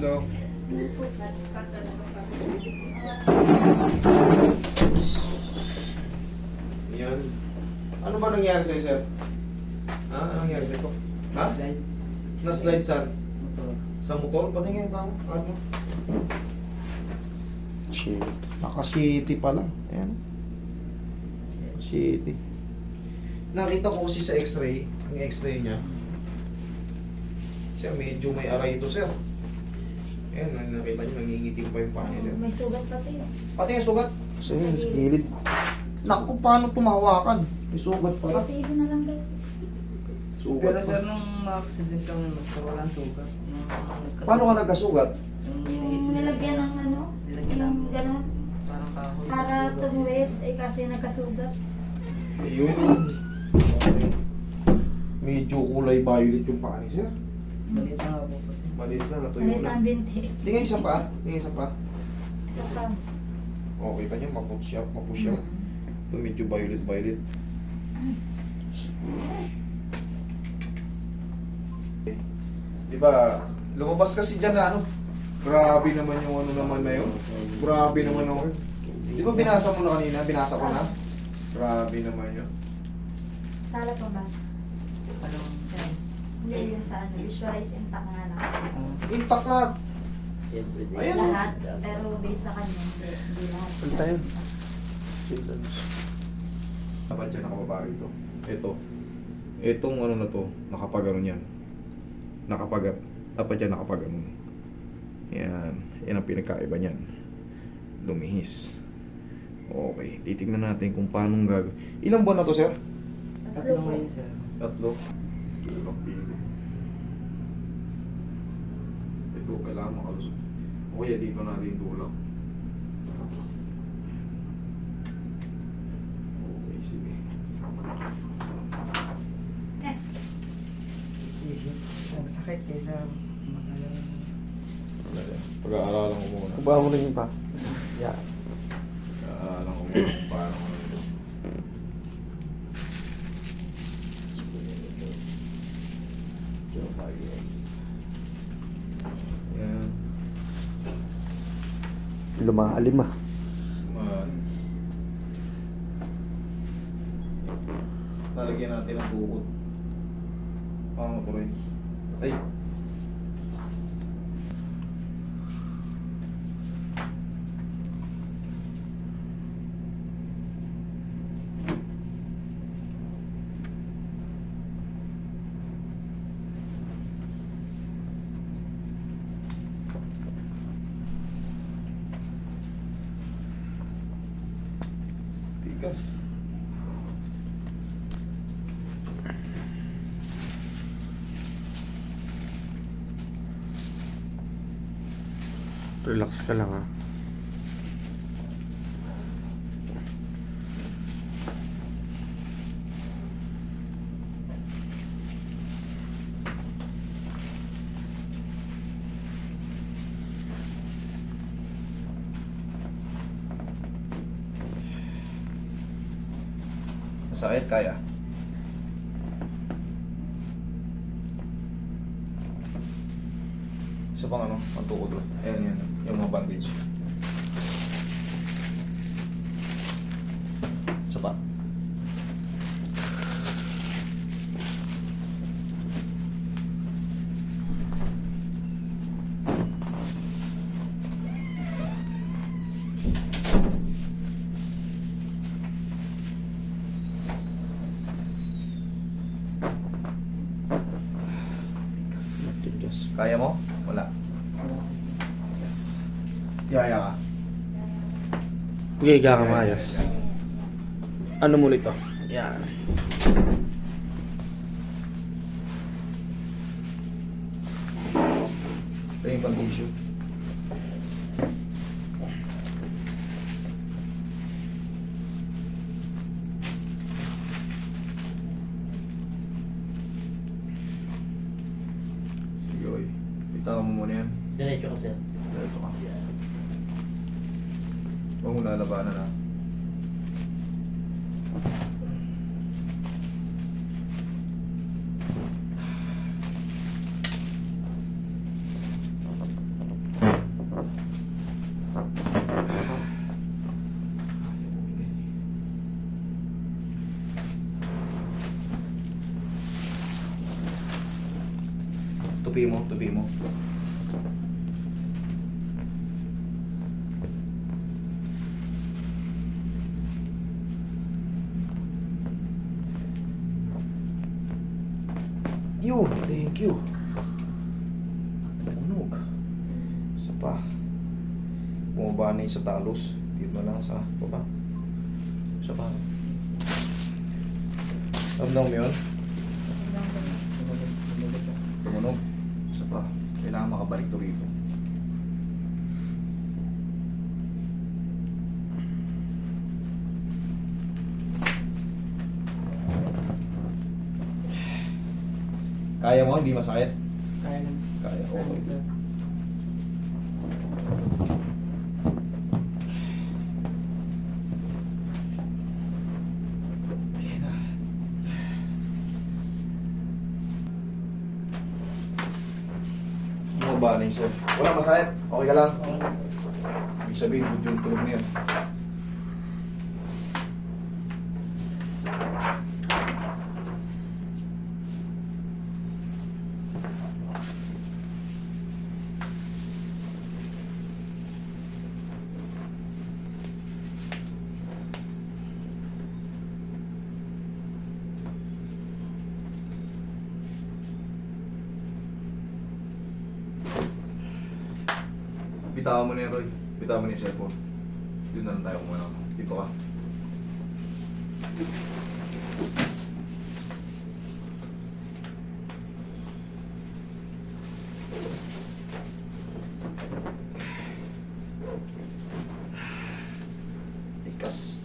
Hello. Yan. Ano ba nangyari sa'yo, sir? Ha? Ano nangyari dito? Ha? Slide. Na-slide saan? Motor. Sa motor? Patingin pa ako. Ano? Shit. Naka-city pala. Ayan. City. Nakita ko kasi sa x-ray, ang x-ray niya. Siya medyo may aray ito, sir. Ayan, nakita niyo, nangingitim pa yung paa niya, sir. May sugat pati. Pati yung sugat. Sa yun, sa gilid. Naku, paano tumawakan? May sugat pala. Pati isa na lang kayo. Sugat Pero pa. sir, nung ma-accident kami, basta walang sugat. Nung nagkasugat- Paano ka nagkasugat? Yung nilagyan ng ano, Nilagyan yung ng- gano'n. Parang kahoy. Para sugat. tumuwid, eh kasi nagkasugat. Ayun. Okay. Medyo kulay violet yung paa ni sir. Balita nga po. Maliit na, natuyo Malit na. ang binti. Hindi nga isa pa. Hindi nga isa pa. Isa pa. O, kita niyo, mapush up, mapush up. Ito medyo violet, violet. Di ba, lumabas kasi dyan na ano, grabe naman yung ano naman na yun. Grabe naman yung, di ba binasa mo na kanina, binasa ko na? Grabe naman yun. Sala pa ba? Hindi yung sa ano, visualize intact nga lang. uh, Intact lahat. Ayan. Lahat, pero based sa kanya, hindi, hindi lahat. Ano tayo? Dapat dyan nakababa rito. Ito. Itong ano na to, nakapag ano yan. Nakapag, dapat yan nakapag ano. Yan. Yan ang pinagkaiba niyan. Lumihis. Okay. Titignan natin kung paano gagawin. Ilang buwan na to, sir? Tatlo ngayon sir. Tatlo. Tulak Ito, kailangan makalusot. O kaya dito natin tulak. Okay, sige. Isip. Ang sakit kaysa matagal. Pag-aaralan ko muna. Kubahan mo rin yung pa. Yeah. Pag-aaralan ko muna kung paano ko ito. Yan. Lumalim ah. Lalagyan natin ng bukod. Paano to rin? Ay! Tigas. Relax ka lang ah. Masakit kaya. Isa pang ano, pantukod. Ayan, yan. Yung mga bandage. Isa pa. Tigas. Kaya mo? Wala. Yes. Yaya ka. Okay, higa ka maayos. Ano mo nito? Yan. Ito yung pang tissue. Sige, oy. Bitawan mo muna yan. Diretso ko sir. Diretso ka. Huwag mo lalabanan ha. Tupi mo. Yun, thank you. Tumunog. Isa pa. Bumaba na sa talos. Dito na lang sa baba. Isa pa. Ramdam mo yun? Tumunog. Pa. Kailangan makabalik to rito. Kaya mo, hindi masakit? Kaya na. Kaya, Kaya okay. na, sir. Bumaba na yung sir. Wala masakit. Okay ka lang. Ibig sabihin, good yung tulog na yun. Bitawan mo na yun, Roy. Bitawan mo na yung cellphone. Yun na lang tayo kumuna. Dito ka. Tikas.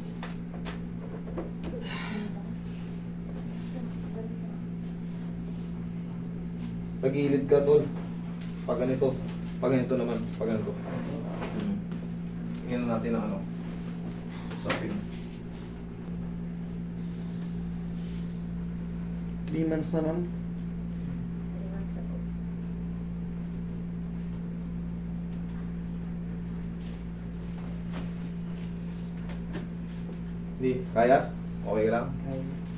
Tagilid ka, tol. Pag ganito. Pag ganito naman. Pag ganito. Hmm. Tingnan natin ang ano. Sapin. 3 months naman. Hindi. Kaya? Okay lang? Kaya na, sir.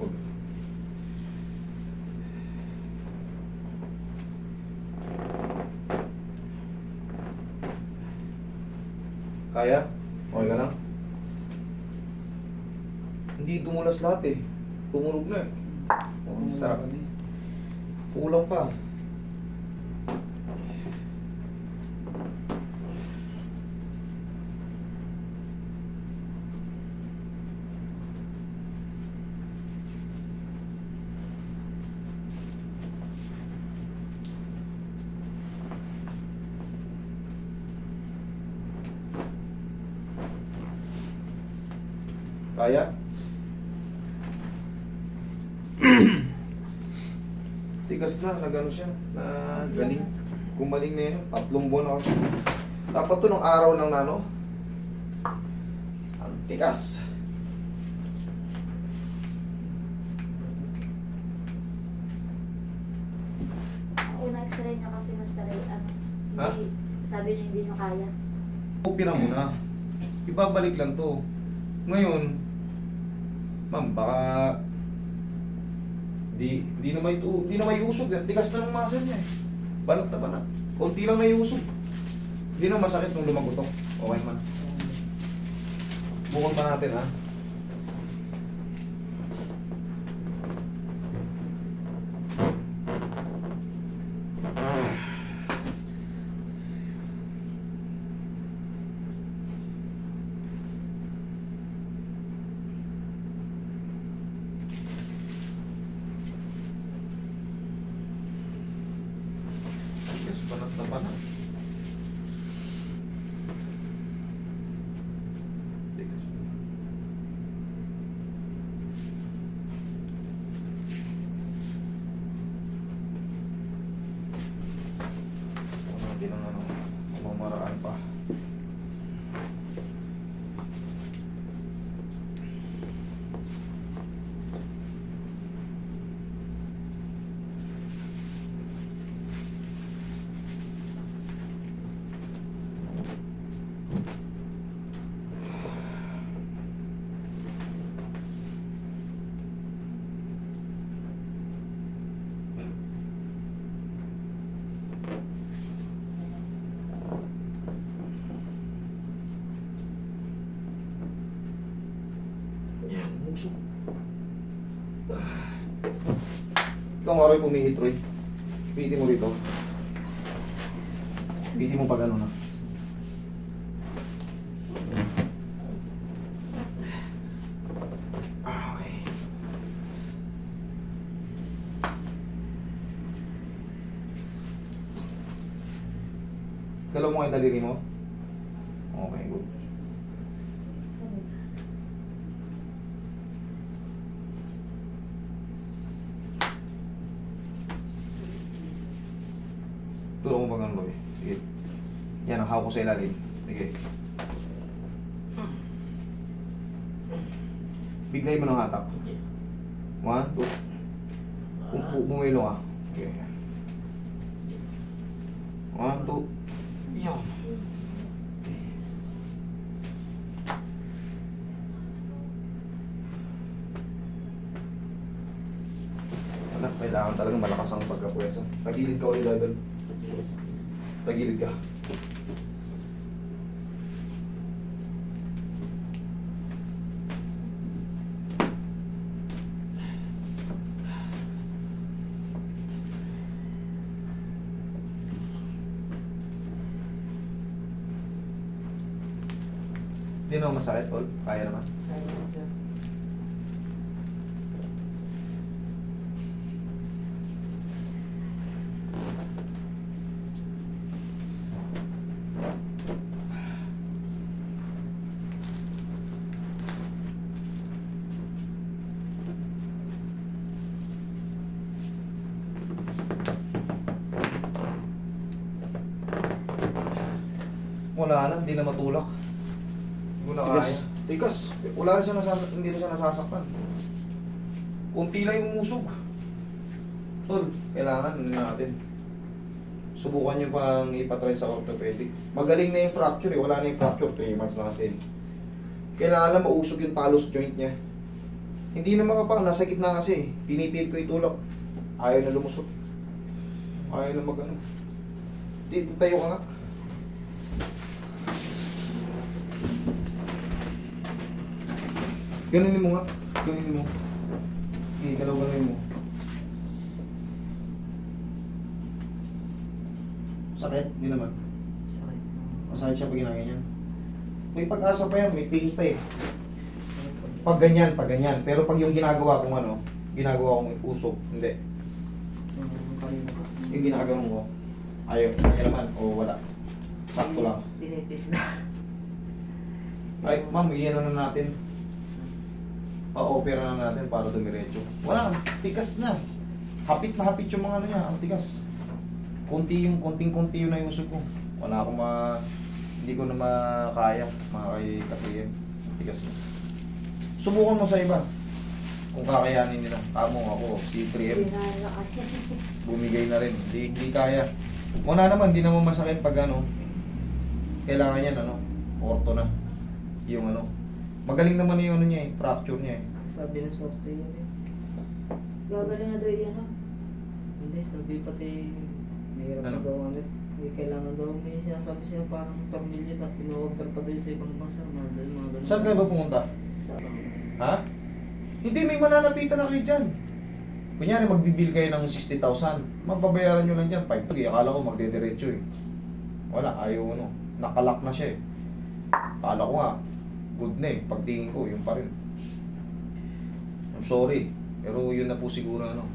Huwag. Kaya? Okay ka lang? Hindi tumulas lahat eh. Tumunog na eh. Oh, sarap. Kulang pa. Kaya? Tigas na, nagano siya, na galing. Gumaling na yun, tatlong buwan kasi. Dapat to nung araw lang na ano. Ang tigas. Una x-ray niya kasi mas taray, ano, Ha? hindi, sabi niya hindi niya kaya. Upira mo na. Ibabalik lang to. Ngayon, ma'am, baka di di na may di na may usog. Tigas na ng muscle niya eh. Banat na banat. Konti lang may usog. Hindi na masakit nung lumagutok. Okay man. Bukol pa natin ha. Tigas, banat na banat. Tigas. Usok. Ikaw nga rin pumihit, Roy. Pihitin mo dito. Pihitin mo pag ano na. Ah, okay. Dalaw mo yung daliri? Okay, good. Tulong mo ba ganun, Roy? Sige. Yan, ang hawak ko sa ilalim. Sige. Biglayin mo ng hatak. One, two. Bu- Bumilo ka. Okay. One, two. Yan. Wala, kailangan talaga malakas ang pagkapwesa. Tagilid ka ulit, Idol. Tagilid ka. Hindi naman masakit, Tol. Kaya naman. Kaya na, sir. Wala na, hindi na matulak. Hindi ko na Tigas. kaya. Tikas. Wala na siya nasasak hindi na siya nasasaktan. Kunti lang yung umusog. Tol, kailangan ano natin. Subukan nyo pang ipatry sa orthopedic. Magaling na yung fracture eh. Wala na yung fracture. 3 months na kasi. Kailangan lang mausog yung talos joint niya. Hindi na makapang. Nasa gitna kasi. Pinipil ko itulak. Ayaw na lumusot. Ayaw na mag ano. Dito tayo ka nga. Ganunin mo nga. Ganunin mo. Okay, galaw ganunin mo. Sakit? Hindi naman. Sakit. Masakit siya pag ginaganyan. May pag-asa pa yan, may pain pa eh. Pag ganyan, pag ganyan. Pero pag yung ginagawa kong ano, ginagawa kong usok, hindi. Yung ginagawa ko, ayaw, ayaw naman, o wala. Sakto lang. Tinitis na. Ay, ma'am, iyan na natin. Pa-opera na natin para dumiretso. Wala, tikas na. Hapit na hapit yung mga ano niya, ang tikas. Kunti yung, konting-kunti yung naiusog ko. Wala akong ma... Hindi ko na makaya, mga kay Kapiyan. Tikas na. Subukan mo sa iba. Kung kakayanin nila. Tamo ako, si 3M. Hindi na kaya. bumigay na rin. Hindi, hindi kaya. Una naman, hindi naman masakit pag ano. Kailangan yan, ano, orto na. Yung ano. Magaling naman yung ano niya eh, fracture niya eh. Sabi ng sorte yun eh. Gagaling na daw yan, no? Hindi, sabi pati mahirap Ano? ano? daw ulit. May kailangan daw may sinasabi siya parang tornilyo at pino-order pa daw sa ibang bansa. Mga ganun, mga ganun. Saan kayo ba pumunta? So, Ha? Hindi, may malalapitan na kayo dyan. Kunyari, magbibil kayo ng 60,000. Mababayaran nyo lang dyan. 5 tuloy. Akala ko magdediretso eh. Wala, ayaw ano. Nakalak na siya eh. Akala ko nga, good na eh. Pagtingin ko, yun pa rin. I'm sorry. Pero yun na po siguro ano.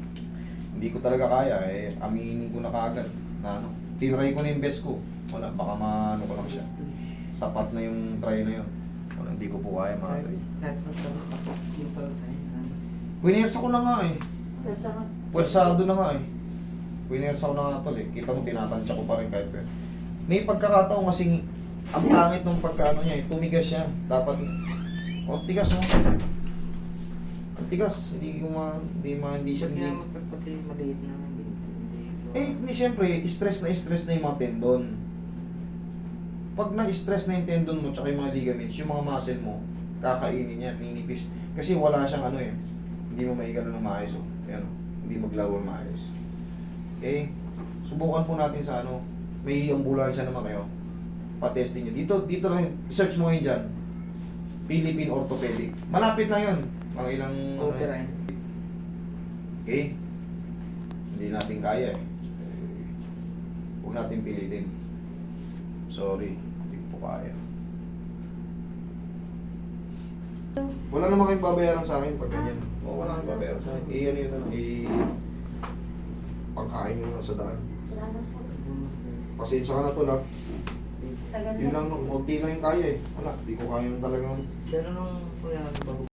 Hindi ko talaga kaya eh. Aminin ko na kaagad. Na ano. Tinry ko na yung best ko. Wala, baka maano ko lang siya. Sapat na yung try na yun. Wala, hindi ko po kaya mga try. ako, yung pala ano. Winersa ko na nga eh. sa Pwersado na nga eh. Winersa ko na nga tol eh. Kita mo tinatansya ko pa rin kahit pero. May pagkakataon kasing ang pangit ng pagkaano niya eh. Tumigas siya. Dapat, oh tigas no. Ang tigas. Hindi ko ma, hindi ma, hindi siya, hindi. mas pati maliit na hindi. hindi Eh, hindi siyempre, stress na stress na yung mga tendon. Pag na-stress na yung tendon mo, tsaka yung mga ligaments, yung mga muscle mo, kakainin yan, ninipis. Kasi wala siyang ano eh, hindi mo maigano ng maayos. Oh. Ayan, oh. hindi maglaw ng maayos. Okay? Subukan po natin sa ano, may ambulansya naman kayo. Pa-testing nyo. Dito, dito lang, search mo ngayon dyan. Philippine Orthopedic. Malapit lang yun. Mga ilang... ano Okay yun. rin. Okay? Hindi natin kaya eh. Huwag natin pilitin. Sorry, hindi po kaya. Wala naman kayong babayaran sa akin pag ganyan. O, wala kayong babayaran sa akin. I, ano yun, ano, i... Pagkain nyo lang sa daan. Pasensya ka na to lang. Tagal Yun lang, konti lang yung kaya eh. Wala, di ko kaya yung talagang... Pero nung kuya, bago